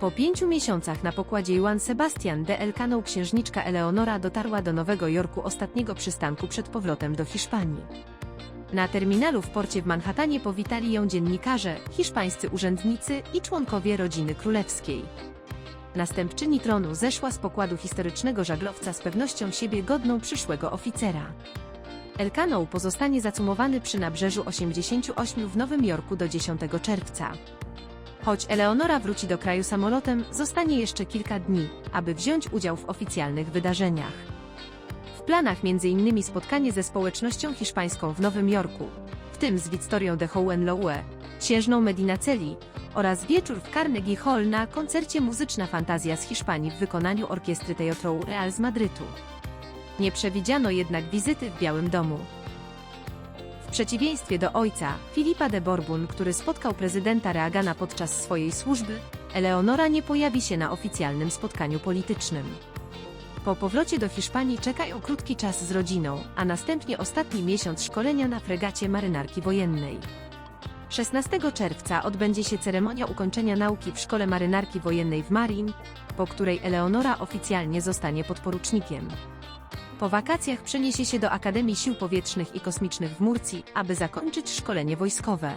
Po pięciu miesiącach na pokładzie Juan Sebastian de Elcano księżniczka Eleonora dotarła do Nowego Jorku ostatniego przystanku przed powrotem do Hiszpanii. Na terminalu w porcie w Manhattanie powitali ją dziennikarze, hiszpańscy urzędnicy i członkowie rodziny królewskiej. Następczyni tronu zeszła z pokładu historycznego żaglowca z pewnością siebie godną przyszłego oficera. Elcano pozostanie zacumowany przy nabrzeżu 88 w Nowym Jorku do 10 czerwca. Choć Eleonora wróci do kraju samolotem, zostanie jeszcze kilka dni, aby wziąć udział w oficjalnych wydarzeniach. W planach m.in. spotkanie ze społecznością hiszpańską w Nowym Jorku, w tym z Wiktorią de Hohenlohe, księżną Medinaceli oraz wieczór w Carnegie Hall na koncercie Muzyczna Fantazja z Hiszpanii w wykonaniu orkiestry Teatro Real z Madrytu. Nie przewidziano jednak wizyty w Białym Domu. Przeciwieństwie do ojca, Filipa de Borbun, który spotkał prezydenta Reagana podczas swojej służby, Eleonora nie pojawi się na oficjalnym spotkaniu politycznym. Po powrocie do Hiszpanii czekają krótki czas z rodziną, a następnie ostatni miesiąc szkolenia na fregacie marynarki wojennej. 16 czerwca odbędzie się ceremonia ukończenia nauki w Szkole Marynarki Wojennej w Marin, po której Eleonora oficjalnie zostanie podporucznikiem. Po wakacjach przeniesie się do Akademii Sił Powietrznych i Kosmicznych w Murcji, aby zakończyć szkolenie wojskowe.